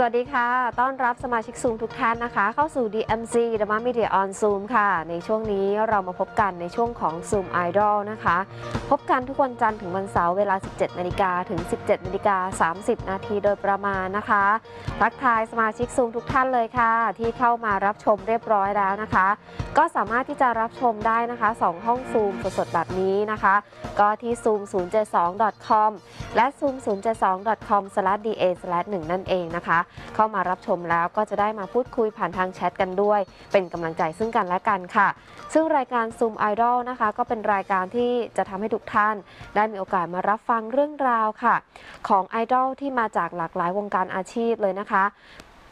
สวัสดีค่ะ ต้อนรับสมาชิกซูมทุกท่านนะคะ เข้าสู่ DMC d h a m a Media on Zoom ค่ะ ในช่วงนี้เรามาพบกันในช่วงของ Zoom Idol นะคะ พบกันทุกวันจันทร์ถึงวันเสาร์เวลา 17 นาฬิกาถึง 17 นาฬิกา 30 นาทีโดยประมาณนะคะ ทักทายสมาชิกซูมทุกท่านเลยค่ะ ที่เข้ามารับชมเรียบร้อยแล้วนะคะ ก็สามารถที่จะรับชมได้นะคะ 2 ห้องซูมสดๆแบบนี้นะคะ ก็ที่ zoom 072 com และ zoom 072 com da 1 นั่นเองนะคะเข้ามารับชมแล้วก็จะได้มาพูดคุยผ่านทางแชทกันด้วย เป็นกำลังใจซึ่งกันและกันค่ะ ซึ่งรายการซูมไอดอลนะคะ ก็เป็นรายการที่จะทำให้ทุกท่าน ได้มีโอกาสมารับฟังเรื่องราวค่ะ ของไอดอลที่มาจากหลากหลายวงการอาชีพเลยนะคะ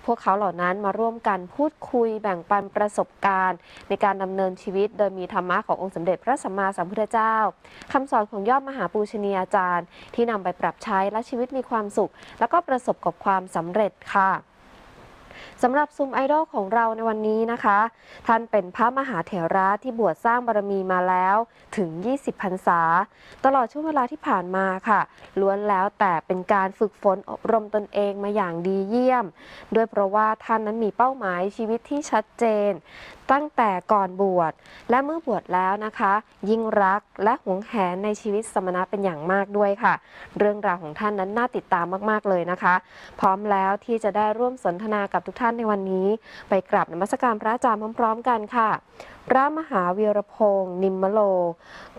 พวกเขาเหล่านั้นมาร่วมกันพูดคุยแบ่งปันประสบการณ์ ในการดำเนินชีวิต โดยมีธรรมะขององค์สมเด็จพระสัมมาสัมพุทธเจ้าคำสอนของยอดมหาปูชนียาจารย์ ที่นำไปปรับใช้และชีวิตมีความสุข แล้วก็ประสบกับความสำเร็จค่ะ สำหรับซูมไอดอลของเราในวันนี้นะคะ ท่านเป็นพระมหาเถระที่บวชสร้างบารมีมาแล้วถึง 20พรรษา ตลอดช่วงเวลาที่ผ่านมาค่ะ ล้วนแล้วแต่เป็นการฝึกฝนอบรมตนเองมาอย่างดีเยี่ยม ด้วยเพราะว่าท่านนั้นมีเป้าหมายชีวิตที่ชัดเจน ตั้งแต่ก่อนบวชและเมื่อบวชแล้วนะคะ ยิ่งรักและหวงแหนในชีวิตสมณะเป็นอย่างมากด้วยค่ะ เรื่องราวของท่านนั้นน่าติดตามมาก ๆ เลยนะคะ พร้อมแล้วที่จะได้ร่วมสนทนากับทุกท่านในวันนี้ ไปกราบนมัสการพระอาจารย์พร้อม ๆ กันค่ะ พระมหาวีรพงศ์นิมมโล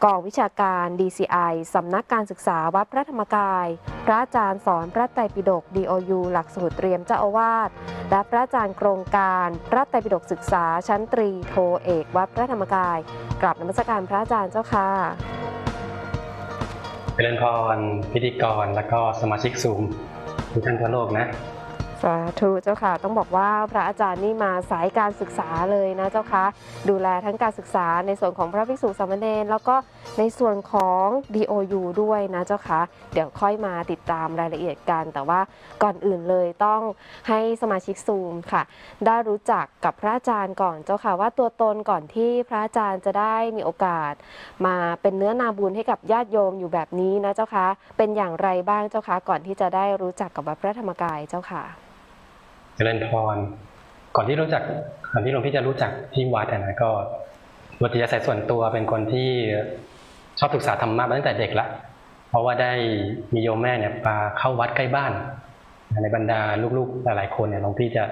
กองวิชาการ DCI สำนักการศึกษาวัดพระธรรมกาย พระอาจารย์สอนพระไตรปิฎก DOU หลักสูตรเตรียมเจ้าอาวาสและพระอาจารย์โครงการ พระไตรปิฎกศึกษาชั้นตรีโทเอกวัดพระธรรมกายกราบนมัสการพระอาจารย์เจ้าค่ะเป็นพรพิธีกรแล้วก็สมาชิกซูมทุกท่านทั่วโลกนะ สาธุเจ้าค่ะต้องบอกว่าพระอาจารย์นี่มาสายการศึกษาเลยนะเจ้าค่ะดูแลทั้งการศึกษาในส่วนของพระภิกษุสามเณรแล้วก็ในส่วนของ DOU ด้วยนะเจ้าค่ะเดี๋ยวค่อยมาติดตามรายละเอียดกัน แต่ว่าก่อนอื่นเลยต้องให้สมาชิกซูมค่ะ ได้รู้จักกับพระอาจารย์ก่อนเจ้าค่ะ ว่าตัวตนก่อนที่พระอาจารย์จะได้มีโอกาส มาเป็นเนื้อนาบุญให้กับญาติโยมอยู่แบบนี้นะเจ้าค่ะเป็นอย่างไรบ้างเจ้าค่ะก่อนที่จะได้รู้จักกับวัดพระธรรมกายเจ้าค่ะ เจริญพร ก่อนที่รู้จักก่อนที่หลวงพี่จะรู้จักที่วัดนะก็วัตยาศัยส่วนตัวเป็นคนที่ชอบศึกษาธรรมะมาตั้งแต่เด็กละเพราะว่าได้มีโยมแม่เนี่ยพาเข้าวัดใกล้บ้าน ในบรรดาลูกๆหลายๆคนเนี่ยหลวงพี่จะ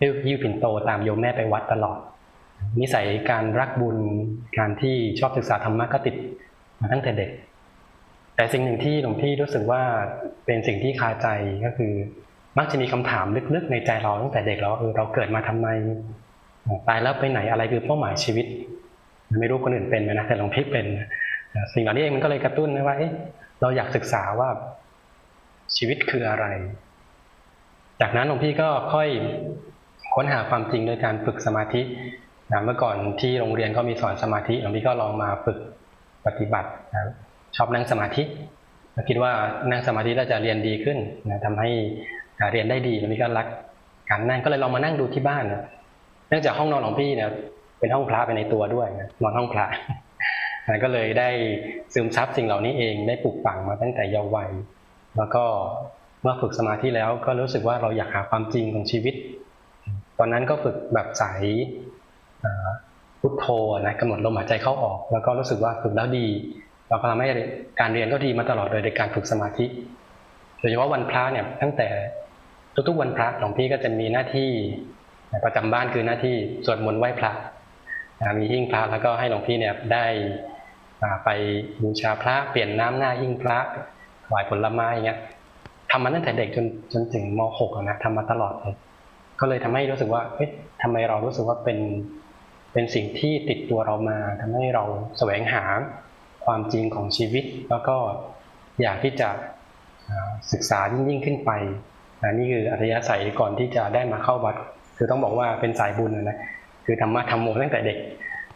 หิ้วหิ้วปิ่นโตตามโยมแม่ไปวัดตลอด นิสัยการรักบุญการที่ชอบศึกษาธรรมะก็ติดมาตั้งแต่เด็ก แต่สิ่งหนึ่งที่หลวงพี่รู้สึกว่าเป็นสิ่งที่คาใจก็คือ มักจะมีคำถามลึกๆในใจเราตั้งแต่เด็กแล้วเออเราเกิดมาทำไมตายแล้วไปไหนอะไรคือเป้าหมายชีวิต ไม่รู้คนอื่นเป็นไหมนะแต่หลวงพี่เป็น สิ่งเหล่านี้เองมันก็เลยกระตุ้นนะว่าเราอยากศึกษาว่าชีวิตคืออะไร จากนั้นหลวงพี่ก็ค่อยค้นหาความจริงโดยการฝึกสมาธินะเมื่อก่อนที่โรงเรียนก็มีสอนสมาธิหลวงพี่ก็ลองมาฝึกปฏิบัตินะชอบนั่งสมาธิคิดว่านั่งสมาธิแล้วจะเรียนดีขึ้นนะทำให้ เรียนได้ดีหลวพี่ก็รักการนั่งก็เลยลองมานั่งดูที่บ้านนะเนื่องจากห้องนอนของพี่เนี่ยเป็นห้องพระไปในตัวด้วยนะนอนห้องพระก็เลยได้ซึมซับสิ่งเหล่านี้เองได้ปลูกฝังมาตั้งแต่เยาว์วัย แล้วก็เมื่อฝึกสมาธิแล้วก็รู้สึกว่าเราอยากหาความจริงของชีวิต ตอนนั้นก็ฝึกแบบสายพุทโธนะกำหนดลมหายใจเข้าออก แล้วก็รู้สึกว่าฝึกแล้วดี เราก็ทำให้การเรียนก็ดีมาตลอดเลยในการฝึกสมาธิ โดยเฉพาะวันพระเนี่ยตั้งแต่ ทุกๆวันพระหลวงพี่ก็จะมีหน้าที่ประจำบ้านคือหน้าที่สวดมนต์ไหว้พระมีหิ้งพระแล้วก็ให้หลวงพี่เนี่ยได้ไปบูชาพระเปลี่ยนน้ำหน้าหิ้งพระถวายผลไม้อย่างเงี้ยทำมาตั้งแต่เด็กจนจนถึงม .6 อะนะทำมาตลอดเลยก็เลยทำให้รู้สึกว่าเอ๊ะทำไมเรารู้สึกว่าเป็นเป็นสิ่งที่ติดตัวเรามาทำให้เราแสวงหาความจริงของชีวิต แล้วก็อยากที่จะศึกษายิ่งยิ่งขึ้นไป นะนี่คืออัธยาศัยก่อนที่จะได้มาเข้าวัด คือต้องบอกว่าเป็นสายบุญนะนะคือธรรมะทำโมตั้งแต่เด็ก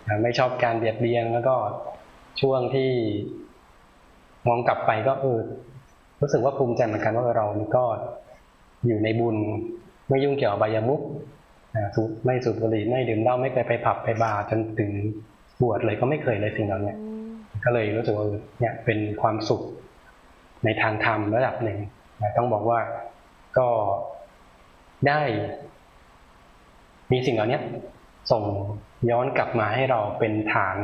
นะไม่ชอบการเบียดเบียนแล้วก็ช่วงที่มองกลับไปก็เออรู้สึกว่าภูมิใจเหมือนกันว่าเรานี่ก็อยู่ในบุญไม่ยุ่งเกี่ยวบอบายมุขอ่าสูบไม่สูบบุหรี่ไม่ดื่มเหล้าไม่เคยไปผับไปบาร์จนถึงบวชเลยก็ไม่เคยเลยสิ่งเหล่านี้ก็เลยรู้สึกว่าเออเนี่ยเป็นความสุขในทางธรรมระดับหนึ่งต้องบอกว่า ก็ได้มีสิ่งเหล่านี้ส่งย้อนกลับมาให้เราเป็นฐาน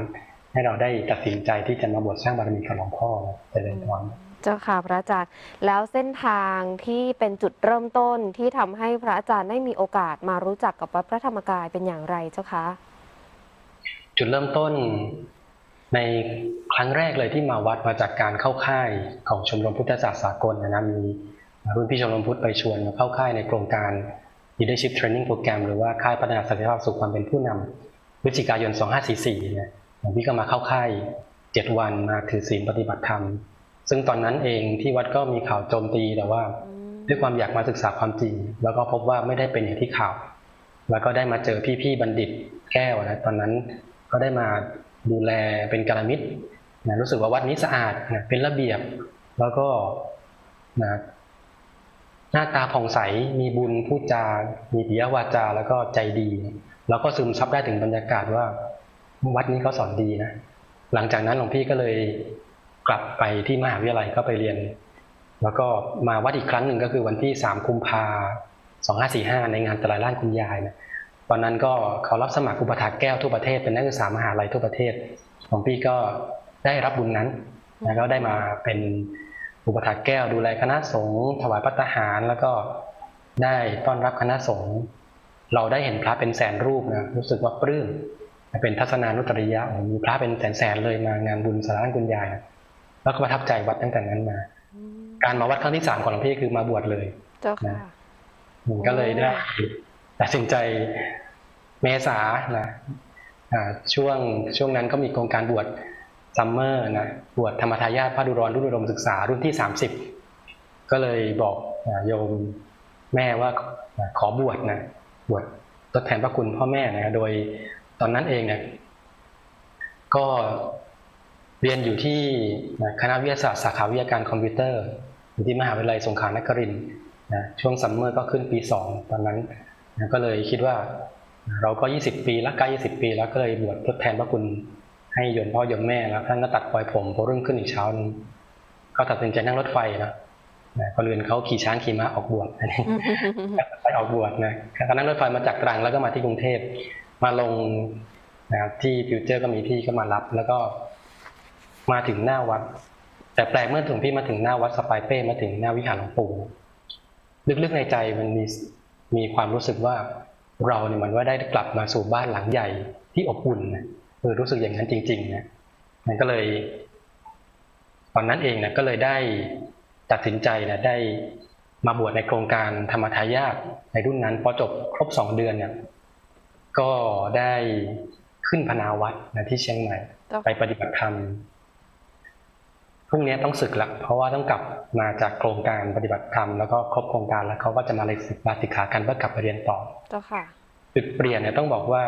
ให้เราได้ตัดสินใจที่จะมาบวชสร้างบารมีกับหลวงพ่อเจริญพรเจ้าค่ะพระอาจารย์แล้วเส้นทางที่เป็นจุดเริ่มต้นที่ทำให้พระอาจารย์ได้มีโอกาสมารู้จักกับวัดพระธรรมกายเป็นอย่างไรเจ้าคะ จุดเริ่มต้นในครั้งแรกเลยที่มาวัดมาจากการเข้าค่ายของชมรมพุทธศาสตร์สากลนะนะมี รุ่นพี่ชมรมพุทธไปชวนมาเข้าค่ายในโครงการ Leadership Training Program หรือว่าค่ายพัฒนาศักยภาพสู่ความเป็นผู้นำพฤศจิกายน 2544เนี่ยหลวงพี่ก็มาเข้าค่าย 7 วันมาถือศีลปฏิบัติธรรม ซึ่งตอนนั้นเองที่วัดก็มีข่าวโจมตีแต่ว่าด้วยความอยากมาศึกษาความจริง แล้วก็พบว่าไม่ได้เป็นอย่างที่ข่าว แล้วก็ได้มาเจอพี่ๆบัณฑิตแก้วนะตอนนั้นก็ได้มาดูแลเป็นกาลมิตรนะรู้สึกว่าวัดนี้สะอาดนะเป็นระเบียบ แล้วก็นะ หน้าตาผ่องใสมีบุญพูดจา มีปิยวาจาแล้วก็ใจดี แล้วก็ซึมซับได้ถึงบรรยากาศว่า วัดนี้เขาสอนดีนะหลังจากนั้นหลวงพี่ก็เลยกลับไปที่มหาวิทยาลัยก็ไปเรียน แล้วก็มาวัดอีกครั้งหนึ่งก็คือวันที่สามกุมภาสองห้าสี่ห้าในงานตลาดล้านคุณยายนะตอนนั้นก็เขารับสมัครอุปถากแก้วทั่วประเทศเป็นนักศึกษามหาลัยทั่วประเทศหลวงพี่ก็ได้รับบุญนั้นแล้วก็ได้มาเป็น อุปถากแก้วดูแลคณะสงฆ์ถวายปัตหาร แล้วก็ได้ต้อนรับคณะสงฆ์เราได้เห็นพระเป็นแสนรูปนะรู้สึกว่าปลื้มเป็นทัศนานุตริยะมีพระเป็นแสนๆเลยมางานบุญสารล้านคุณยายนะแล้วก็ประทับใจวัดตั้งแต่นั้นมา การมาวัดครั้งที่สามของหลวงพี่คือมาบวชเลยเจ้าค่ะผมก็เลยได้ตัดสินใจเมษานะอ่าช่วงช่วงนั้นก็มีโครงการบวช ซัมเมอร์นะบวชธรรมทายาทพระดุรอนรุ่นอุดมศึกษารุ่นที่สามสิบก็เลยบอกโยมแม่ว่าขอบวชนะบวชทดแทนพระคุณพ่อแม่นะโดยตอนนั้นเองเนี่ยก็เรียนอยู่ที่คณะวิทยาศาสตร์สาขาวิทยาการคอมพิวเตอร์อยู่ที่มหาวิทยาลัยสงขลานครินทร์นะช่วงซัมเมอร์ก็ขึ้นปีสองตอนนั้นนะก็เลยคิดว่าเราก็ 20 ปีแล้วใกล้20 ปี แล้วก็เลยบวชทดแทนพระคุณ ให้ยมพ่อยมแม่แล้วท่านก็ตัดปล่อยผมพอรุ่งขึ้นอีกเช้านึงก็ตัดสินใจนั่งรถไฟนะนะคนอื่นเขาขี่ช้างขี่ม้าออกบวชไปออกบวชนะก็นั่งรถไฟมาจากตรังแล้วก็มาที่กรุงเทพมาลงนะครับที่ฟิวเจอร์ก็มีพี่ก็มารับ แล้วก็มาถึงหน้าวัด แต่แปลกเมื่อถึงพี่มาถึงหน้าวัดสไปายเป้มาถึงหน้าวิหารหลวงปู่ลึกๆในใจมันมีมีความรู้สึกว่าเราเนี่ยเหมือนว่าได้กลับมาสู่บ้านหลังใหญ่ที่อบอุ่นนะ เออรู้สึกอย่างนั้นจริงๆนะมันก็เลย ตอนนั้นเองนะก็เลยได้ตัดสินใจนะได้มาบวชในโครงการธรรมทายาทในรุ่นนั้นพอจบครบสองเดือนเนี่ยก็ได้ขึ้นพนาวัดนะที่เชียงใหม่เจ้าไปปฏิบัติธรรมพรุ่งนี้ต้องศึกละเพราะว่าต้องกลับมาจากโครงการปฏิบัติธรรมแล้วก็ครบโครงการแล้วเขาก็จะมาเลยศึกลาสิกขากันเพื่อกลับไปเรียนต่อเจ้าค่ะจุดเปลี่ยนเนี่ยต้องบอกว่า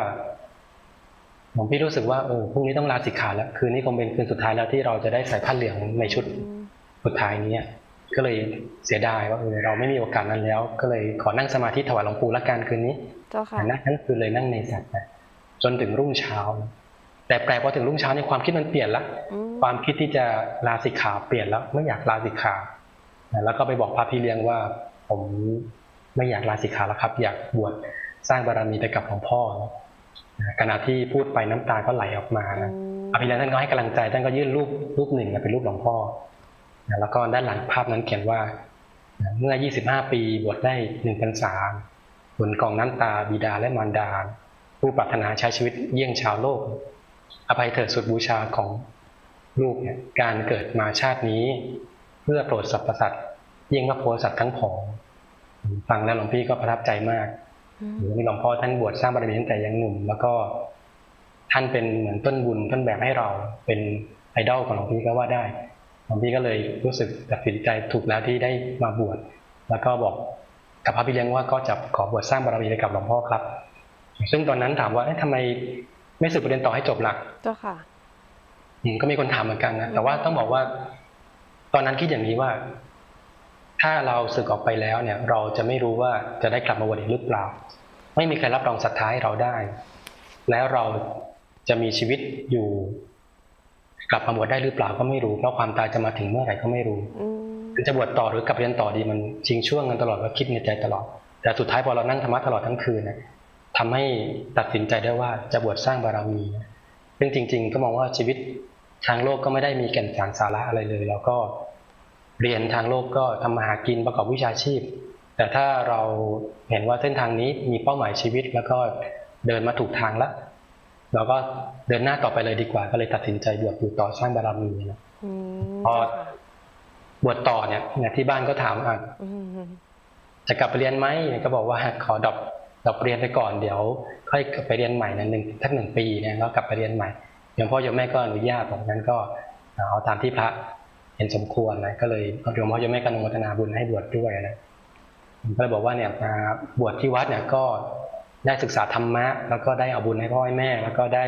ผมพี่รู้สึกว่าเออพรุ่งนี้ต้องลาสิกขาแล้ว คืนนี้คงเป็นคืนสุดท้ายแล้วที่เราจะได้ใส่ผ้าเหลืองในชุดสุดท้ายนี้ก็เลยเสียดายว่าเออเราไม่มีโอกาสนั้นแล้ว ก็เลยขอนั่งสมาธิถวายหลวงปู่ละกันคืนนี้เจ้าค่ะนั่งนั่นคือเลยนั่งในสัตว์นะจนถึงรุ่งเช้า แต่แปลกพอถึงรุ่งเช้าในยความคิดมันเปลี่ยนละอืมความคิดที่จะลาสิกขาเปลี่ยนแล้วไม่อยากลาสิกขานะแล้วก็ไปบอกพระพี่เลี้ยงว่าผมไม่อยากลาสิกขาแล้วครับ อยากบวชสร้างบารมีไปกับหลวงพ่อนะ ขณะที่พูดไปน้ำตาก็ไหลออกมานะพระพี่เลี้ยงท่านก็ให้กำลังใจท่านก็ยื่นรูปรูปหนึ่งนะเป็นรูปหลวงพ่อนะแล้วก็ด้านหลังภาพนั้นเขียนว่า เมื่อ 25 ปีบวชได้หนึ่งพรรษาบนกองน้ำตาบิดาและมารดา ผู้ปรารถนาใช้ชีวิตเยี่ยงชาวโลก อภัยเถิดสุดบูชาของลูกเนี่ยการเกิดมาชาตินี้ เพื่อโปรดสรรพสัตว์เยี่ยงพระโพธิสัตว์ทั้งผองฟังแล้วหลวงพี่ก็ประทับใจมาก อืมหรือมีหลวงพ่อท่านบวชสร้างบารมีตั้งแต่ยังหนุ่ม แล้วก็ท่านเป็นเหมือนต้นบุญต้นแบบให้เราเป็นไอดอลของหลวงพี่ก็ว่าได้หลวงพี่ก็เลยรู้สึกตัดสินใจถูกแล้วที่ได้มาบวชแล้วก็บอกกับพระพี่เลี้ยงว่าก็จะขอบวชสร้างบารมีให้กับหลวงพ่อครับ ซึ่งตอนนั้นถามว่าเอ๊ะทำไมไม่สึกประเด็นต่อให้จบหลักเจ้าค่ะอืมก็มีคนถามเหมือนกันนะแต่ว่าต้องบอกว่า ตอนนั้นคิดอย่างนี้ว่า ถ้าเราสึกออกไปแล้วเนี่ยเราจะไม่รู้ว่าจะได้กลับมาบวชอีกหรือเปล่า ไม่มีใครรับรองศรัทธาให้เราได้ แล้วเราจะมีชีวิตอยู่ กลับมาบวชได้หรือเปล่าก็ไม่รู้เพราะความตายจะมาถึงเมื่อไหร่ก็ไม่รู้อืมจะบวชต่อหรือกลับเรียนต่อดีมันชิงช่วงกันตลอดว่าคิดในใจตลอด แต่สุดท้ายพอเรานั่งธรรมะตลอดทั้งคืนนะทำให้ตัดสินใจได้ว่าจะบวชสร้างบารมีนะซึ่งจริง ๆ ก็มองว่าชีวิตทางโลกก็ไม่ได้มีแก่นสารสาระอะไรเลยเราก็ เรียนทางโลกก็ทำมาหากินประกอบวิชาชีพ แต่ถ้าเราเห็นว่าเส้นทางนี้มีเป้าหมายชีวิต แล้วก็เดินมาถูกทางแล้วเราก็เดินหน้าต่อไปเลยดีกว่า ก็เลยตัดสินใจบวชอยู่ต่อสร้างบารมีนะอืมพอเจ้าค่ะบวชต่อเนี่ยเนี่ยที่บ้านก็ถามอะอืมจะกลับไปเรียนไหมก็บอกว่าขอดรอปดรอปเรียนไปก่อนเดี๋ยว ค่อยกลับไปเรียนใหม่นะหนึ่งทักหนึ่งปีเนี่ยแล้วกลับไปเรียนใหม่โยมพ่อโยมแม่ก็อนุญาตบอกงั้นก็เอาตามที่พระ เห็นสมควรนะก็เลยโยมพ่อโยมแม่ก็อนุโมทนาบุญให้บวชด้วยนะผมก็เลยบอกว่าเนี่ยมาบวชที่วัดเนี่ยก็ได้ศึกษาธรรมะ แล้วก็ได้เอาบุญให้พ่อให้แม่ แล้วก็ได้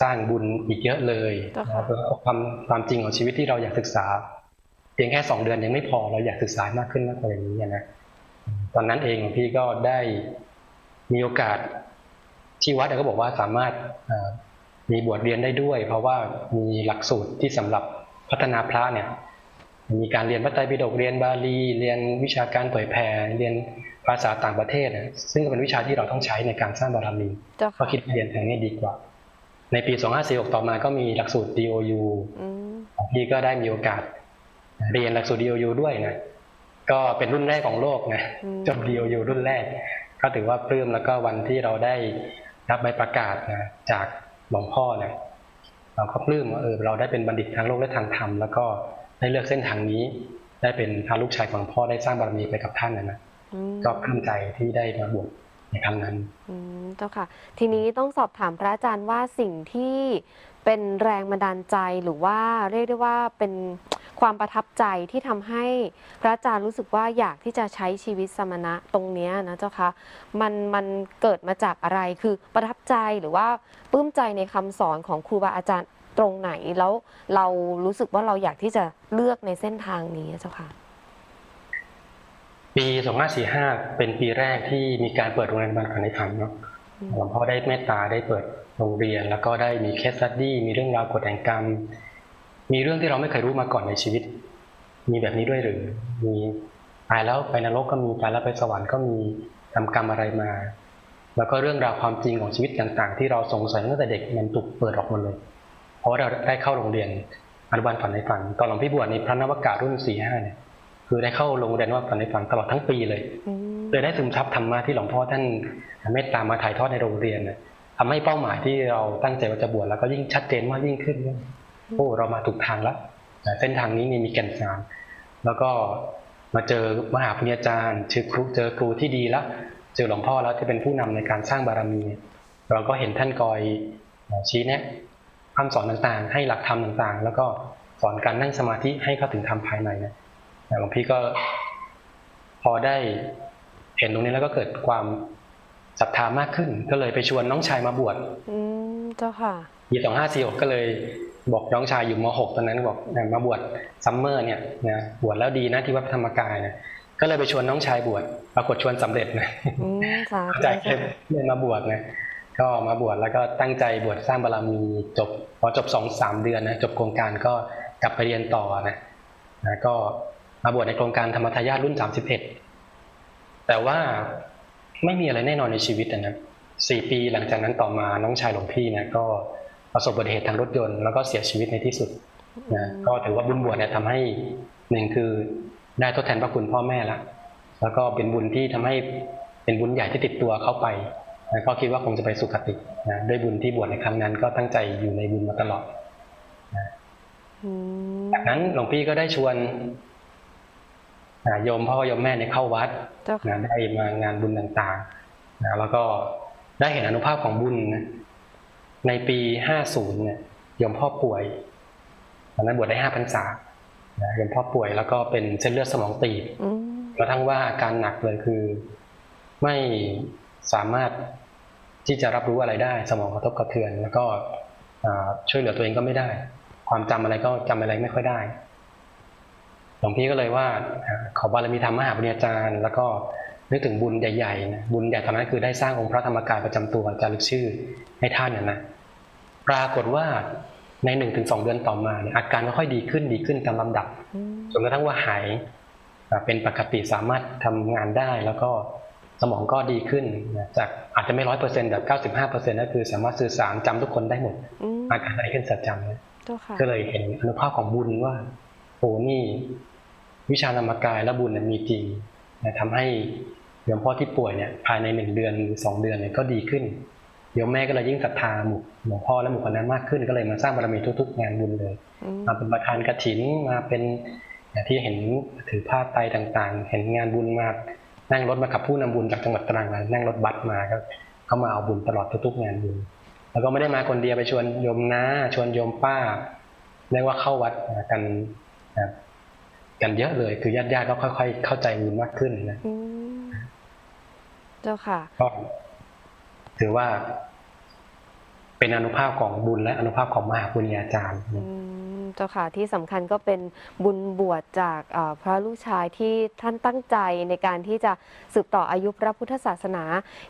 สร้างบุญอีกเยอะเลยเจ้าค่ะแล้วก็ความความจริงของชีวิตที่เราอยากศึกษา เพียงแค่สองเดือนยังไม่พอเราอยากศึกษามากขึ้นมากกว่าอย่างนี้นะตอนนั้นเองหลวงพี่ก็ได้มีโอกาสที่วัดก็บอกว่าสามารถเอ่อมีบวชเรียนได้ด้วย เพราะว่ามีหลักสูตรที่สำหรับ พัฒนาพระเนี่ยมีการเรียนพระไตรปิฎกเรียนบาลีเรียนวิชาการเผยแผ่เรียนภาษาต่างประเทศนะซึ่งก็เป็นวิชาที่เราต้องใช้ในการสร้างบารมีเจ้าก็ค่ะคิดว่าเรียนทางนี้ดีกว่า ในปี 2546 ต่อมาก็มีหลักสูตร DOU อืมพี่ก็ได้มีโอกาส เรียนหลักสูตร DOU ด้วยนะก็เป็นรุ่นแรกของโลกนะอืมจบ DOU รุ่นแรก ก็ถือว่าปลื้มแล้วก็วันที่เราได้รับใบประกาศนะจากหลวงพ่อนะ เราก็ปลื้มว่าเออเราได้เป็นบัณฑิตทางโลกและทางธรรมแล้วก็ได้เลือกเส้นทางนี้ ได้เป็นพระลูกชายของพ่อได้สร้างบารมีไปกับท่านนะนะอืมก็ปลื้มใจที่ได้มาบวชในครั้งนั้นอืมเจ้าค่ะ ทีนี้ต้องสอบถามพระอาจารย์ว่าสิ่งที่เป็นแรงบันดาลใจหรือว่าเรียกได้ว่าเป็น ความประทับใจที่ทำให้พระอาจารย์รู้สึกว่าอยากที่จะใช้ชีวิตสมณะตรงเนี้ยนะเจ้าค่ะมันมันเกิดมาจากอะไรคือประทับใจหรือว่าปลื้มใจในคำสอนของครูบาอาจารย์ตรงไหนแล้วเรารู้สึกว่าเราอยากที่จะเลือกในเส้นทางนี้เจ้าค่ะ ปี 2545 เป็นปีแรกที่มีการเปิดโรงเรียนบันขันในขันเนาะอืมหลวงพ่อได้เมตตาได้เปิดโรงเรียน แล้วก็ได้มีเคสตัดดี้มีเรื่องราวกฎแห่งกรรม มีเรื่องที่เราไม่เคยรู้มาก่อนในชีวิต มีแบบนี้ด้วยหรือ มีตายแล้วไปนรกก็มีตายแล้วไปสวรรค์ก็มีทำกรรมอะไรมา แล้วก็เรื่องราวความจริงของชีวิตต่างๆ ที่เราสงสัยตั้งแต่เด็กมันถูกเปิดออกหมดเลย เพราะว่าเราได้เข้าโรงเรียนอนุบาลฝันในฝัน ตอนหลวงพี่บวชในพระนวากาศรุ่นสี่ห้าเนี่ยคือได้เข้าโรงเรียนว่าฝันในฝันตลอดทั้งปีเลยอืมเลยได้ซึมซับธรรมะที่หลวงพ่อท่านเมตตามาถ่ายทอดในโรงเรียนนะทำให้เป้าหมายที่เราตั้งใจว่าจะบวชแล้วก็ยิ่งชัดเจนมากยิ่งขึ้นว่า โอ้เรามาถูกทางแล้วนะเส้นทางนี้นี่มีแก่นสารแล้วก็มาเจอมหาพุญญาจารย์เจอครูเจอครูที่ดีแล้วเจอหลวงพ่อแล้วที่เป็นผู้นำในการสร้างบารมี เราก็เห็นท่านคอยชี้แนะคำสอนต่างๆ ให้หลักธรรมต่างๆ แล้วก็สอนการนั่งสมาธิให้เข้าถึงธรรมภายในนะหลวงพี่ก็ พอได้เห็นตรงนี้แล้วก็เกิดความศรัทธามากขึ้น ก็เลยไปชวนน้องชายมาบวชอืมเจ้าค่ะปีสองห้าสี่หกก็เลย บอกน้องชายอยู่มหกตอนนั้นบอกเนี่ยมาบวชซัมเมอร์เนี่ยนะบวชแล้วดีนะที่วัดพระธรรมกายนะก็เลยไปชวนน้องชายบวชปรากฏชวนสำเร็จนะอืมสาธุใจเข้มเลยมาบวชนะก็มาบวชแล้วก็ตั้งใจบวชสร้างบารมีจบพอจบสองสามเดือนนะจบโครงการก็กลับไปเรียนต่อนะนะก็มาบวชในโครงการธรรมทายาทรุ่นสามสิบเอ็ดแต่ว่าไม่มีอะไรแน่นอนในชีวิตนะสี่ปีหลังจากนั้นต่อมาน้องชายหลวงพี่เนี่ยก็ ประสบอุบัติเหตุทางรถยนต์แล้วก็เสียชีวิตในที่สุดนะก็ถือว่าบุญบวชเนี่ยทำให้หนึ่งคือได้ทดแทนพระคุณพ่อแม่ละแล้วก็เป็นบุญที่ทำให้เป็นบุญใหญ่ที่ติดตัวเข้าไปนะก็คิดว่าคงจะไปสุคตินะด้วยบุญที่บวชในครั้งนั้น ก็ตั้งใจอยู่ในบุญมาตลอดอืมจากนั้นหลวงพี่ก็ได้ชวนอ่าโยมพ่อโยมแม่เนี่ยเข้าวัดเจ้าค่ะนะได้มางานบุญต่างๆนะแล้วก็ได้เห็นอนุภาพของบุญนะ ในปี 50เนี่ยโยมพ่อป่วยตอนนั้นบวชได้5พรรษานะโยมพ่อป่วยแล้วก็เป็นเส้นเลือดสมองตีบอืมกระทั่งว่าอาการหนักเลยคือ ไม่สามารถที่จะรับรู้อะไรได้ สมองกระทบกระเทือน แล้วก็อ่าช่วยเหลือตัวเองก็ไม่ได้ ความจำอะไรก็จำอะไรไม่ค่อยได้หลวงพี่ก็เลยว่าอ่าขอบารมีธรรมมหาบุญญาจารย์ แล้วก็ นึกถึงบุญใหญ่ๆนะบุญใหญ่ตอนนั้นคือได้สร้างองค์พระธรรมกายประจำตัวจารึกชื่อให้ท่านน่ะนะปรากฏว่าในหนึ่งถึงสองเดือนต่อมาเนี่ยอาการค่อยๆดีขึ้นดีขึ้นตามลำดับอืมจนกระทั่งว่าหายอ่าเป็นปกติสามารถทำงานได้ แล้วก็สมองก็ดีขึ้นนะจากอาจจะไม่ร้อยเปอร์เซ็นต์แบบเก้าสิบห้าเปอร์เซ็นต์ก็คือสามารถสื่อสารจำทุกคนได้หมดอืมอาการอะไรขึ้นสัจจำนะเจ้าค่ะก็เลยเห็นอนุภาพของบุญว่าโอ้นี่วิชานามกายและบุญเนี่ยมีจริงนะทำให้ โยมพ่อที่ป่วยเนี่ยภายในหนึ่งเดือนหรือสองเดือนเนี่ยก็ดีขึ้นโยมแม่ก็เลยยิ่งศรัทธาหมู่หลวงพ่อและหมู่คณะมากขึ้นก็เลยมาสร้างบารมีทุกๆงานบุญเลยอืมมาเป็นประธานกฐินมาเป็นอย่างที่เห็นถือผ้าไตรต่างๆ เห็นงานบุญมานั่งรถมากับผู้นำบุญจากจังหวัดตรังมานั่งรถบัสมาก็เขามาเอาบุญตลอดทุกๆงานบุญแล้วก็ไม่ได้มาคนเดียวไปชวนโยมน้าชวนโยมป้าเรียกว่าเข้าวัดกันนะกันเยอะเลย คือญาติญาติๆก็ค่อย ๆ เข้าใจบุญมากขึ้นนะอืม เจ้าค่ะ ก็ถือว่า เป็นอนุภาพของบุญและอนุภาพของมหาบุญญาจารย์อืม เจ้าค่ะที่สำคัญก็เป็นบุญบวชจากพระลูกชายที่ท่านตั้งใจในการที่จะสืบต่ออายุพระพุทธศาสนา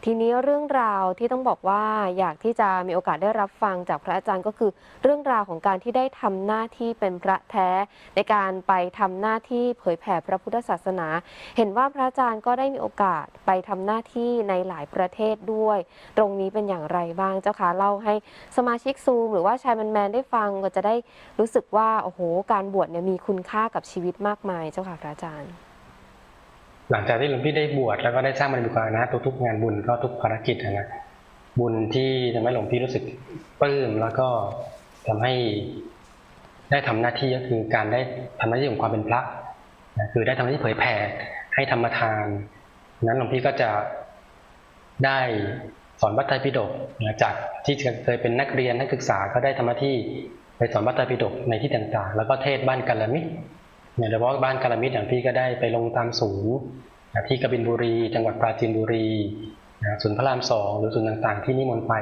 ทีนี้เรื่องราวที่ต้องบอกว่าอยากที่จะมีโอกาสได้รับฟังจากพระอาจารย์ก็คือเรื่องราวของการที่ได้ทำหน้าที่เป็นพระแท้ ในการไปทำหน้าที่เผยแผ่พระพุทธศาสนา เห็นว่าพระอาจารย์ก็ได้มีโอกาสไปทำหน้าที่ในหลายประเทศด้วย ตรงนี้เป็นอย่างไรบ้างเจ้าคะเล่าให้สมาชิกซูมหรือว่าชายแมนๆได้ฟังก็จะได้รู้สึกว่าว่าโอ้โห การบวชเนี่ยมีคุณค่ากับชีวิตมากมายเจ้าค่ะพระอาจารย์ หลังจากที่หลวงพี่ได้บวชแล้วก็ได้สร้างบารมีกุศลนะทุกๆงานบุญก็ทุกภารกิจนะบุญที่ทำให้หลวงพี่รู้สึกปลื้มแล้วก็ทำให้ได้ทำหน้าที่ก็คือการได้ทำหน้าที่ของความเป็นพระนะคือได้ทำหน้าที่เผยแผ่ให้ธรรมทาน นั้นหลวงพี่ก็จะได้สอนวัตไตรปิฎกนะจากที่เคยเป็นนักเรียนนักศึกษาก็ได้ทำหน้าที่ ไปสอนวัตไตรปิฎกในที่ต่างๆ แล้วก็เทศบ้านกัลมิตรเนี่ยโดยเฉพาะบ้านกาลมิตรอย่างพี่ก็ได้ไปลงตามศูนย์ที่กบินบุรี จังหวัดปราจีนบุรีศูนย์พระรามสองหรือศูนย์ต่าง ๆ ที่นิมนต์ไป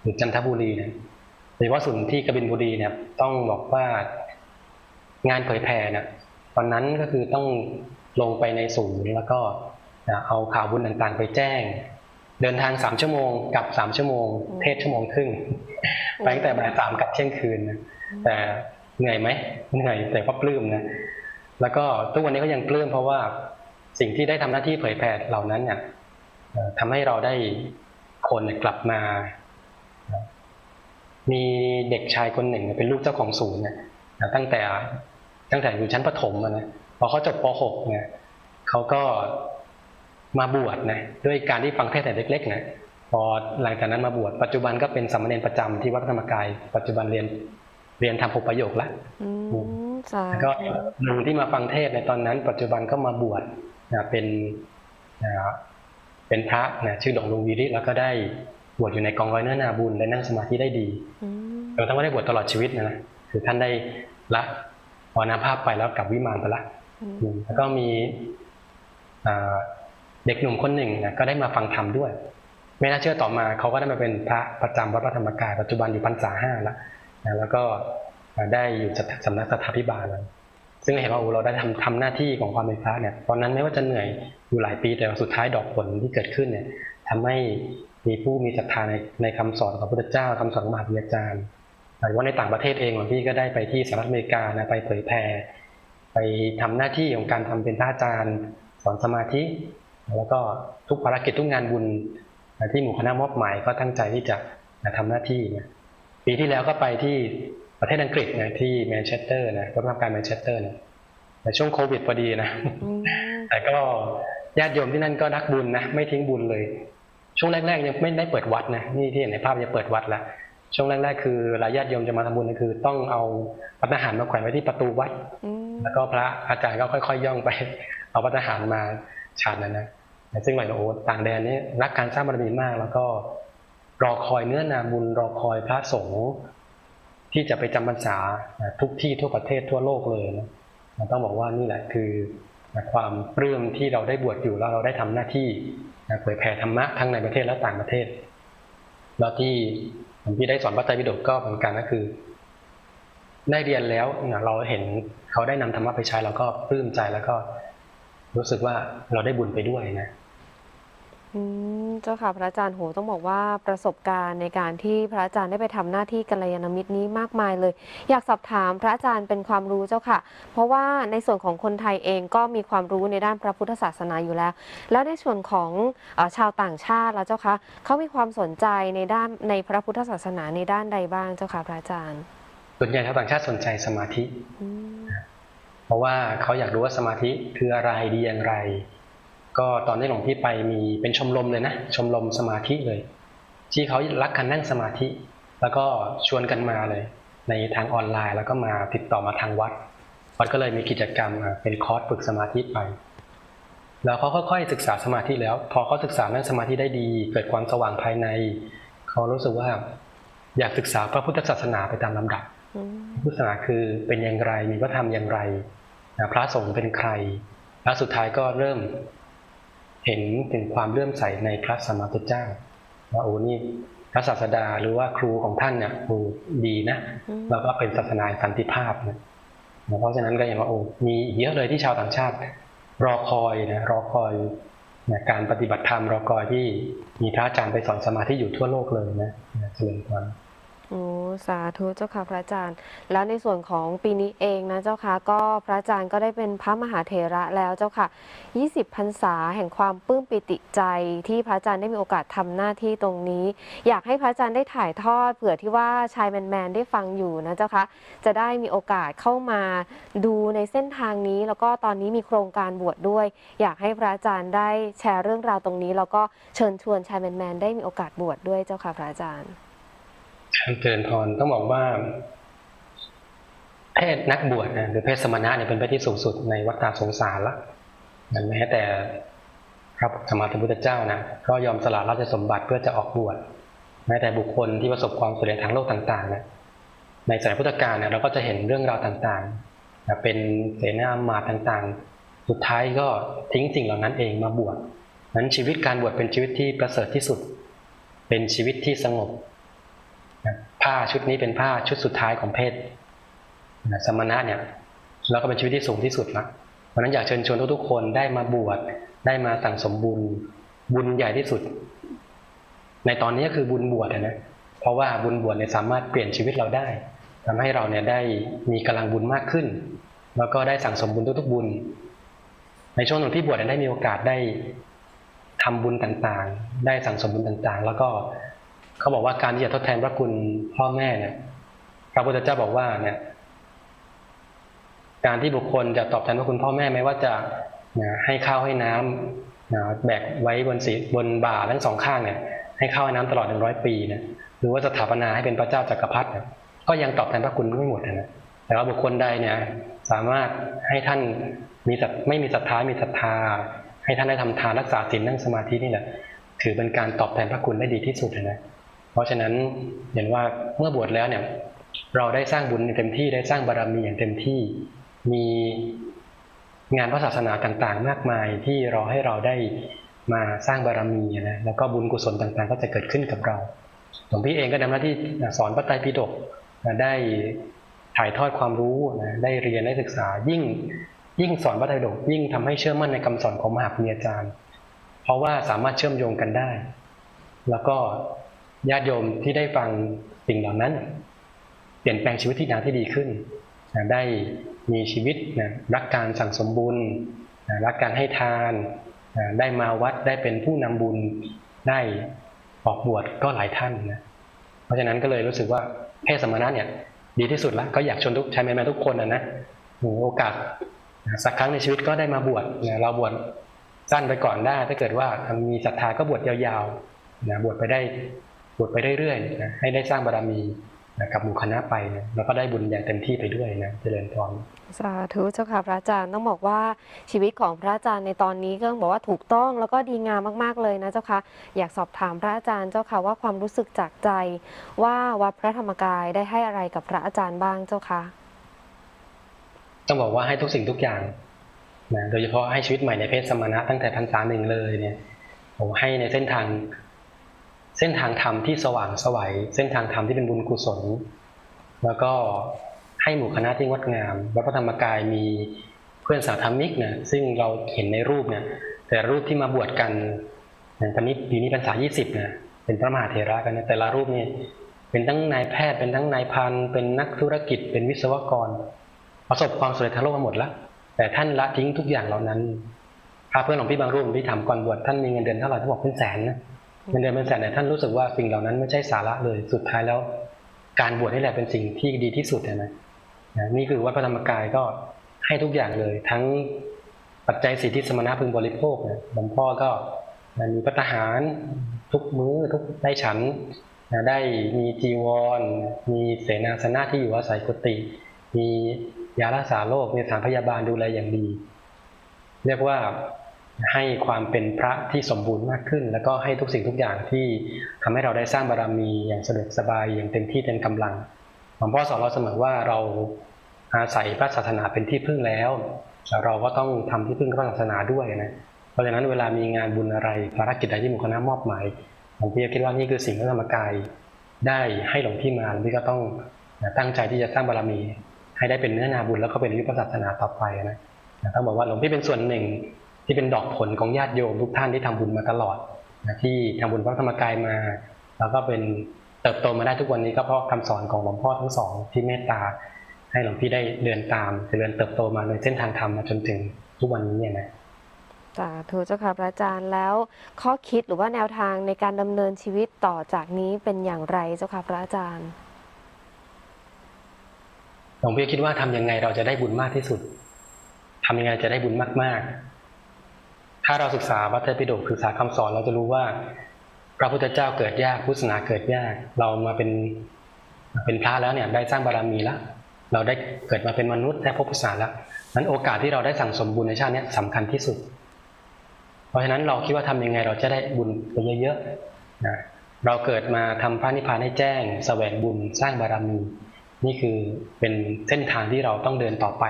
หรือจันทบุรีเนี่ยโดยเฉพาะศูนย์ที่กบินบุรีเนี่ยต้องบอกว่างานเผยแผ่เนี่ยตอนนั้นก็คือต้องลงไปในศูนย์แล้วก็เอาข่าวบุญต่างๆ ไปแจ้ง เดินทางสามชั่วโมงกลับสามชั่วโมง เทศชั่วโมงครึ่ง ไปตั้งแต่บ่ายสามกลับเที่ยงคืนนะแต่เหนื่อยไหมเหนื่อยแต่ก็ปลื้มนะแล้วก็ทุกวันนี้ก็ยังปลื้มเพราะว่าสิ่งที่ได้ทำหน้าที่เผยแผ่เหล่านั้นเนี่ยเอ่อทำให้เราได้คนเนี่ยกลับมา มีเด็กชายคนหนึ่งเนี่ยเป็นลูกเจ้าของศูนย์เนี่ยนะตั้งแต่ตั้งแต่อยู่ชั้นประถมอะนะพอเขาจบป .6 เนี่ยเขาก็มาบวชนะด้วยการที่ฟังเทศน์แต่เล็กๆนะพ อหลังจากนั้นมาบวชปัจจุบันก็เป็นสามเณรประจำที่วัดพระธรรมกาย ปัจจุบันเรียนเรียนทำหกประโยคแล้วอืมสาแล้วก็ธุลุงที่มาฟังเทศน์ในตอนนั้น ปัจจุบันก็มาบวชนะเป็นนะเป็นพระนะชื่อหลวงลุงวีริแล้วก็ได้บวชอยู่ในกองร้อยเนื้อนาบุญได้นั่งสมาธิได้ดีอืมจนทั้งว่าได้บวชตลอดชีวิตนะนะคือท่านได้ละมรณภาพไปแล้วกลับวิมานไปละอืมอืมแล้วก็มีอ่าเด็กหนุ่มคนหนึ่งนะก็ได้มาฟังธรรมด้วย ไม่น่าเชื่อต่อมาเขาก็ได้มาเป็นพระประจำวัดพระธรรมกายปัจจุบันอยู่พรรษาห้าแล้วนะแล้วก็ได้อยู่สำนักสัทธาพิบาลแล้วซึ่งเห็นว่าเราได้ทำทำหน้าที่ของความเป็นพระเนี่ยตอนนั้นไม่ว่าจะเหนื่อยอยู่หลายปีแต่ว่าสุดท้ายดอกผลที่เกิดขึ้นเนี่ยทำให้มีผู้มีศรัทธาในในคำสอนของพระพุทธเจ้าคำสอนของมหาวิทยาจารย์หรือว่าในต่างประเทศเองหลวงพี่ก็ได้ไปที่สหรัฐอเมริกานะไปเผยแผ่ไปทำหน้าที่ของการทำเป็นพระอาจารย์สอนสมาธิ แล้วก็ทุกภารกิจทุกงานบุญ ที่หมู่คณะมอบหมายก็ตั้งใจที่จะนะทำหน้าที่เนี่ยปีที่แล้วก็ไปที่ประเทศอังกฤษนะที่แมนเชสเตอร์นะรัฐการแมนเชสเตอร์นะในช่วงโควิดพอดีนะอืมแต่ก็ญาติโยมที่นั่นก็นักบุญนะไม่ทิ้งบุญเลย ช่วงแรกๆยังไม่ได้เปิดวัดนะนี่ที่เห็นในภาพจะเปิดวัดแล้วช่วงแรกๆคือเวลาญาติโยมจะมาทำบุญก็คือ ต้องเอาพัฒหารมาแขวนไว้ที่ประตูวัดอืมแล้วก็พระอาจารย์ก็ค่อยๆย่องไป เอาพัฒหารมาฉันนะนะ ซึ่งหมายถึงโอ้ต่างแดนนี่รักการสร้างบารมีมาก แล้วก็รอคอยเนื้อนาบุญรอคอยพระสงฆ์ที่จะไปจำพรรษาทุกที่ทั่วประเทศทั่วโลกเลยนะต้องบอกว่านี่แหละคือความปลื้มที่เราได้บวชอยู่แล้วเราได้ทำหน้าที่เผยแผ่ธรรมะทั้งในประเทศและต่างประเทศ แล้วที่ผมที่ได้สอนพระไตรปิฎกก็เหมือนกันก็คือ ได้เรียนแล้วเนี่ยเราเห็นเขาได้นำธรรมะไปใช้เราก็ปลื้มใจแล้วก็รู้สึกว่าเราได้บุญไปด้วยนะ อืมเจ้าค่ะพระอาจารย์โหต้องบอกว่าประสบการณ์ในการที่พระอาจารย์ได้ไปทำหน้าที่กัลยาณมิตรนี้มากมายเลย อยากสอบถามพระอาจารย์เป็นความรู้เจ้าค่ะ เพราะว่าในส่วนของคนไทยเองก็มีความรู้ในด้านพระพุทธศาสนาอยู่แล้ว แล้วในส่วนของเออชาวต่างชาติแล้วเจ้าค่ะเขามีความสนใจในด้านในพระพุทธศาสนาในด้านใดบ้างเจ้าค่ะพระอาจารย์ส่วนใหญ่ชาวต่างชาติสนใจสมาธิ อืมเพราะว่าเขาอยากรู้ว่าสมาธิคืออะไรดีอย่างไร ก็ตอนที่หลวงพี่ไปมีเป็นชมรมเลยนะ ชมรมสมาธิเลย ที่เขารักการนั่งสมาธิ แล้วก็ชวนกันมาเลย ในทางออนไลน์แล้วก็มาติดต่อมาทางวัดวัดก็เลยมีกิจกรรมเป็นคอร์สฝึกสมาธิไป แล้วเขาค่อยๆศึกษาสมาธิแล้ว พอเขาศึกษานั่งสมาธิได้ดี เกิดความสว่างภายใน เขารู้สึกว่า อยากศึกษาพระพุทธศาสนาไปตามลำดับพุทธศาสนาคือเป็นอย่างไรมีพระธรรมอย่างไรพระสงฆ์เป็นใคร แล้วสุดท้ายก็เริ่ม เห็นถึงความเลื่อมใสในพระสัมมาสัมพุทธเจ้าว่าโอ้นี่พระศาสดาหรือว่าครูของท่านเนี่ยโอ้ดีนะอืมแล้วก็เป็นศาสนาแห่งสันติภาพนะเพราะฉะนั้นก็เห็นว่าโอ้มีอีกเยอะเลยที่ชาวต่างชาติ รอคอยนะรอคอยนะการปฏิบัติธรรมรอคอยที่มีพระอาจารย์ไปสอนสมาธิอยู่ทั่วโลกเลยนะนะเจริญพร โอ้สาธุเจ้าค่ะพระอาจารย์ แล้วในส่วนของปีนี้เองนะเจ้าค่ะก็พระอาจารย์ก็ได้เป็นพระมหาเถระแล้วเจ้าค่ะ 20พรรษาแห่งความปลื้มปิติใจที่พระอาจารย์ได้มีโอกาสทำหน้าที่ตรงนี้ อยากให้พระอาจารย์ได้ถ่ายทอดเผื่อที่ว่าชายแมนๆได้ฟังอยู่นะเจ้าค่ะจะได้มีโอกาสเข้ามาดูในเส้นทางนี้ แล้วก็ตอนนี้มีโครงการบวชดด้วย อยากให้พระอาจารย์ได้แชร์เรื่องราวตรงนี้ แล้วก็เชิญชวนชายแมนๆได้มีโอกาสบวชดด้วยเจ้าค่ะพระอาจารย์ เจริญพรต้องบอกว่า เพศนักบวชนะหรือเพศสมณะเนี่ยเป็นเพศที่สูงสุดในวัฏฏะสงสารละแม้แต่พระสมมาสัมพุทธเจ้านะก็ยอมสละราชสมบัติเพื่อจะออกบวชแม้แต่บุคคลที่ประสบความสำเร็จทางโลกต่างๆนะในสมัยพุทธกาลเนี่ยเราก็จะเห็นเรื่องราวต่างๆนะเป็นเสนาอำมาต่างๆ สุดท้ายก็ทิ้งสิ่งเหล่านั้นเองมาบวชนั้นชีวิตการบวชเป็นชีวิตที่ประเสริฐที่สุด เป็นชีวิตที่สงบ ผ้าชุดนี้เป็นผ้าชุดสุดท้ายของเพศนะสมณะเนี่ยแล้วก็เป็นชีวิตที่สูงที่สุดละเพราะนั้นอยากเชิญชวนทุกๆคนได้มาบวชได้มาสั่งสมบุญบุญใหญ่ที่สุด ในตอนนี้ก็คือบุญบวชนะเพราะว่าบุญบวชเนี่ยสามารถเปลี่ยนชีวิตเราได้ทำให้เราเนี่ยได้มีกำลังบุญมากขึ้น แล้วก็ได้สั่งสมบุญทุกๆบุญ ในช่วงหนึ่งที่บวชได้มีโอกาสได้ทำบุญต่างๆ ได้สั่งสมบุญต่างๆ แล้วก็ เขาบอกว่าการที่จะทดแทนพระคุณพ่อแม่เนี่ยพระพุทธเจ้าบอกว่าเนี่ย การที่บุคคลจะตอบแทนพระคุณพ่อแม่ไม่ว่าจะนะให้ข้าวให้น้ำนะแบกไว้บนศีบนบ่าทั้งสองข้างเนี่ย ให้ข้าวให้น้ำตลอดหนึ่งร้อยปีเนี่ยหรือว่าสถาปนาให้เป็นพระเจ้าจักรพรรดิก็ยังตอบแทนพระคุณไม่หมดนะแต่ว่าบุคคลใดเนี่ย สามารถให้ท่านมีศรัทไม่มีศรัทธามีศรัทธา ให้ท่านได้ทำทานรักษาศีลนั่งสมาธินี่แหละถือเป็นการตอบแทนพระคุณได้ดีที่สุดนะ เพราะฉะนั้นเห็นว่าเมื่อบวชแล้วเนี่ยเราได้สร้างบุญอย่างเต็มที่ได้สร้างบารมีอย่างเต็มที่ มีงานพระศาสนาต่างๆ มากมายที่รอให้เราได้มาสร้างบารมีนะแล้วก็บุญกุศลต่างๆ ก็จะเกิดขึ้นกับเราหลวงพี่เองก็ทำหน้าที่สอนพระไตรปิฎกได้ถ่ายทอดความรู้นะได้เรียนได้ศึกษายิ่งยิ่งสอนพระไตรปิฎกยิ่งทำให้เชื่อมั่นในคำสอนของมหาปุญญาจารย์ เพราะว่าสามารถเชื่อมโยงกันได้ แล้วก็ ญาติโยมที่ได้ฟังสิ่งเหล่านั้น เปลี่ยนแปลงชีวิตที่ทางที่ดีขึ้นนะได้มีชีวิตนะรักการสั่งสมบุญนะรักการให้ทานนะได้มาวัดได้เป็นผู้นำบุญได้ออกบวชก็หลายท่านนะเพราะฉะนั้นก็เลยรู้สึกว่าเพศสมณะเนี่ยดีที่สุดแล้วก็อยากชวนทุกชายแม่ทุกคนนะนะโอกาสนะสักครั้งในชีวิตก็ได้มาบวชนะเราบวชสั้นไปก่อนได้ ถ้าเกิดว่ามีศรัทธาก็บวชยาวๆนะบวชไปได้ บวชไปเรื่อยๆนะให้ได้สร้างบารมีนะกับหมู่คณะไปนะแล้วก็ได้บุญอย่างเต็มที่ไปด้วยนะเจริญพรสาธุเจ้าค่ะพระอาจารย์ต้องบอกว่าชีวิตของพระอาจารย์ในตอนนี้ก็ต้องบอกว่าถูกต้องแล้วก็ดีงามมากๆเลยนะเจ้าค่ะอยากสอบถามพระอาจารย์เจ้าค่ะว่าความรู้สึกจากใจ ว่าวัดพระธรรมกายได้ให้อะไรกับพระอาจารย์บ้างเจ้าค่ะต้องบอกว่าให้ทุกสิ่งทุกอย่างนะโดยเฉพาะให้ชีวิตใหม่ในเพศสมณะตั้งแต่พรรษาหนึ่งเลยเนี่ยผมให้ในเส้นทาง เส้นทางธรรมที่สว่างสวัยเส้นทางธรรมที่เป็นบุญกุศล แล้วก็ให้หมู่คณะที่งดงามวัดพระธรรมกายมีเพื่อนสาธรรมิกเนี่ยซึ่งเราเห็นในรูปเนี่ยแต่รูปที่มาบวชกันอย่างตอนนี้ปีนี้พรรษายี่สิบนะเป็นพระมหาเถระกันนะแต่ละรูปนี่เป็นทั้งนายแพทย์เป็นทั้งนายพันเป็นนักธุรกิจ เป็นวิศวกร ประสบความสำเร็จทั้งโลกมาหมดแล้วแต่ท่านละทิ้งทุกอย่างเหล่านั้นพระเพื่อนของพี่บางรูปพี่ถามก่อนบวชท่านมีเงินเดือนเท่าไหร่ท่านบอกเป็นแสนนะ เงินเดือนเป็นแสนแต่ท่านรู้สึกว่าสิ่งเหล่านั้นไม่ใช่สาระเลย สุดท้ายแล้ว การบวชนี่แหละเป็นสิ่งที่ดีที่สุดนะนะนี่คือวัดพระธรรมกายก็ให้ทุกอย่างเลย ทั้งปัจจัยสิทธิสมณะพึงบริโภคนะหลวงพ่อก็มีพัตหารทุกมื้อทุกได้ฉันนะได้มีจีวร มีเสนาสนะที่อยู่อาศัยกุฏิมียารักษาโรคมีสถานพยาบาลดูแลอย่างดี เรียกว่า ให้ความเป็นพระที่สมบูรณ์มากขึ้น แล้วก็ให้ทุกสิ่งทุกอย่างที่ทำให้เราได้สร้างบารมีอย่างสะดวกสบายอย่างเต็มที่เต็มกำลังหลวงพ่อสอนเราเสมอว่าเราอาศัยพระศาสนาเป็นที่พึ่งแล้วเราก็ต้องทำที่พึ่งพระศาสนาด้วยนะเพราะฉะนั้นเวลามีงานบุญอะไรภารกิจใดที่หมู่คณะมอบหมายหลวงพี่คิดว่านี่คือสิ่งที่ธรรมกายได้ให้หลวงพี่มาหลวงพี่ก็ต้องตั้งใจที่จะสร้างบารมี ให้ได้เป็นเนื้อนาบุญแล้วก็เป็นอายุพระศาสนาต่อไปนะต้องบอกว่าหลวงพี่เป็นส่วนหนึ่ง ที่เป็นดอกผลของญาติโยมทุกท่านที่ทำบุญมาตลอดนะที่ทำบุญพระธรรมกายมา แล้วก็เป็นเติบโตมาได้ทุกวันนี้ก็เพราะคำสอนของหลวงพ่อทั้งสองที่เมตตา ให้หลวงพี่ได้เดินตามเจริญเติบโตมาในเส้นทางธรรมมาจนถึงทุกวันนี้นะสาธุเจ้าค่ะพระอาจารย์แล้ว ข้อคิดหรือว่าแนวทางในการดำเนินชีวิตต่อจากนี้เป็นอย่างไรเจ้าค่ะพระอาจารย์หลวงพี่คิดว่าทำยังไงเราจะได้บุญมากที่สุดทำยังไงจะได้บุญมากๆ ถ้าเราศึกษาพระไตรปิฎกศึกษาคำสอนเราจะรู้ว่า พระพุทธเจ้าเกิดยากพุทธศาสนาเกิดยาก เรามาเป็นเป็นพระแล้วเนี่ยได้สร้างบารมีแล้วเราได้เกิดมาเป็นมนุษย์ได้พบพุทธศาสนาแล้วนั้นโอกาสที่เราได้สั่งสมบุญในชาตินี้สำคัญที่สุด เพราะฉะนั้นเราคิดว่าทำยังไงเราจะได้บุญไปเยอะๆนะเราเกิดมาทำพระนิพพานให้แจ้งแสวงบุญสร้างบารมี นี่คือเป็นเส้นทางที่เราต้องเดินต่อไป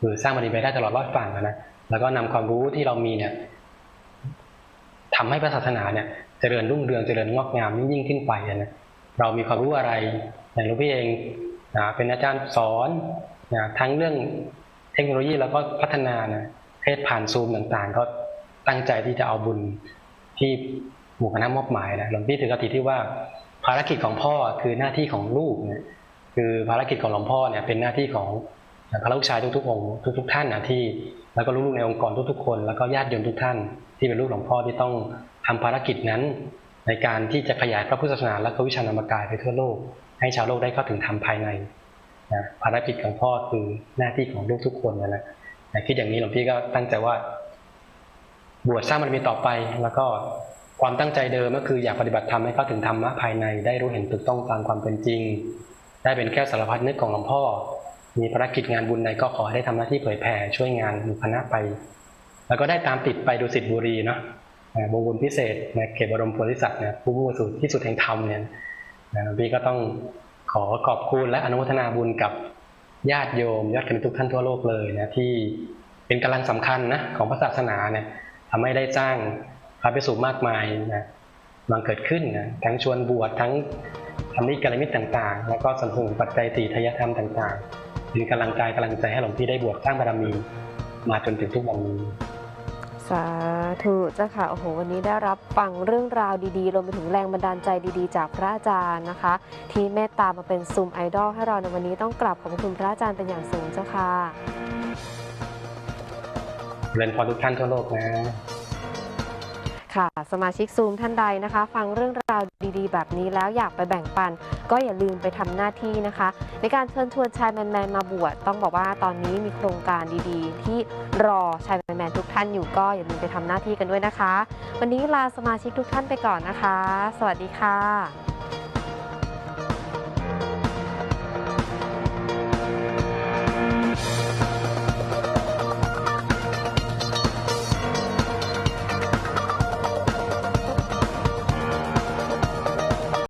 คือสร้างบารมีไปได้ตลอดรอดฝั่งนะ แล้วก็นำความรู้ที่เรามีเนี่ยทำให้พระศาสนาเนี่ยเจริญรุ่งเรืองเจริญงอกงามยิ่งขึ้นไปนะเรามีความรู้อะไรอย่างหลวงพี่เองนะเป็นอาจารย์สอนนะทั้งเรื่องเทคโนโลยีแล้วก็พัฒนานะเทศผ่านซูมต่างๆ ก็ตั้งใจที่จะเอาบุญที่หมู่คณะมอบหมายนะหลวงพี่ถือกติที่ว่าภารกิจของพ่อคือหน้าที่ของลูกเนี่ยคือภารกิจของหลวงพ่อเนี่ยเป็นหน้าที่ของพระลูกชายทุกๆองค์ทุก ๆ ท่านนะที่ แล้วก็ลูกๆในองค์กรทุกๆคน แล้วก็ญาติโยมทุกท่าน ที่เป็นลูกหลวงพ่อที่ต้องทำภารกิจนั้น ในการที่จะขยายพระพุทธศาสนาและก็วิชานามกายไปทั่วโลก ให้ชาวโลกได้เข้าถึงธรรมภายในนะภารกิจของพ่อคือหน้าที่ของลูกทุกคนนะนะคิดอย่างนี้หลวงพี่ก็ตั้งใจว่า บวชสร้างบารมีต่อไป แล้วก็ความตั้งใจเดิมก็คืออยากปฏิบัติธรรมให้เข้าถึงธรรมะภายใน ได้รู้เห็นถูกต้องตามความเป็นจริง ได้เป็นแค่สารพัดนึกของหลวงพ่อ มีภารกิจงานบุญใดก็ขอได้ทำหน้าที่เผยแผ่ช่วยงานหมู่คณะไป แล้วก็ได้ตามติดไปดูสิทธิบุรีเนาะวงบุญพิเศษในเขตบรมโพธิสัตว์เนี่ยผู้มุ่งสู่ที่สุดแห่งธรรมเนี่ยนะพี่ก็ต้องขอขอบคุณและอนุโมทนาบุญกับญาติโยมญาติกันทุกท่านทั่วโลกเลยนะที่เป็นกำลังสำคัญนะของพระศาสนาเนี่ยทำให้ได้สร้างพระภิกษุมากมายนะมาเกิดขึ้นนะทั้งชวนบวชทั้งทำนิกรมิตต่างๆ แล้วก็สนับสนุปัจจัยสี่ทายธรรมต่าง ๆ เป็นกำลังใจกำลังใจให้หลวงพี่ได้บวชสร้างบารมี มาจนถึงทุกวันนี้สาธุเจ้าค่ะโอ้โหวันนี้ได้รับฟังเรื่องราวดีๆรวมไปถึงแรงบันดาลใจดีๆ จากพระอาจารย์นะคะ ที่เมตตามาเป็นซูมไอดอลให้เราในวันนี้ต้องกลับขอบคุณพระอาจารย์เป็นอย่างสูงเจ้าค่ะเรียนพอทุกท่านทั่วโลกนะ ค่ะ สมาชิกซูมท่านใดนะคะ ฟังเรื่องราวดีๆ แบบนี้แล้วอยากไปแบ่งปัน ก็อย่าลืมไปทำหน้าที่นะคะ ในการเชิญชวนชายแมนๆมาบวชต้องบอกว่าตอนนี้มีโครงการดีๆ ที่รอชายแมนๆทุกท่านอยู่ก็อย่าลืมไปทำหน้าที่กันด้วยนะคะ วันนี้ลาสมาชิกทุกท่านไปก่อนนะคะ สวัสดีค่ะ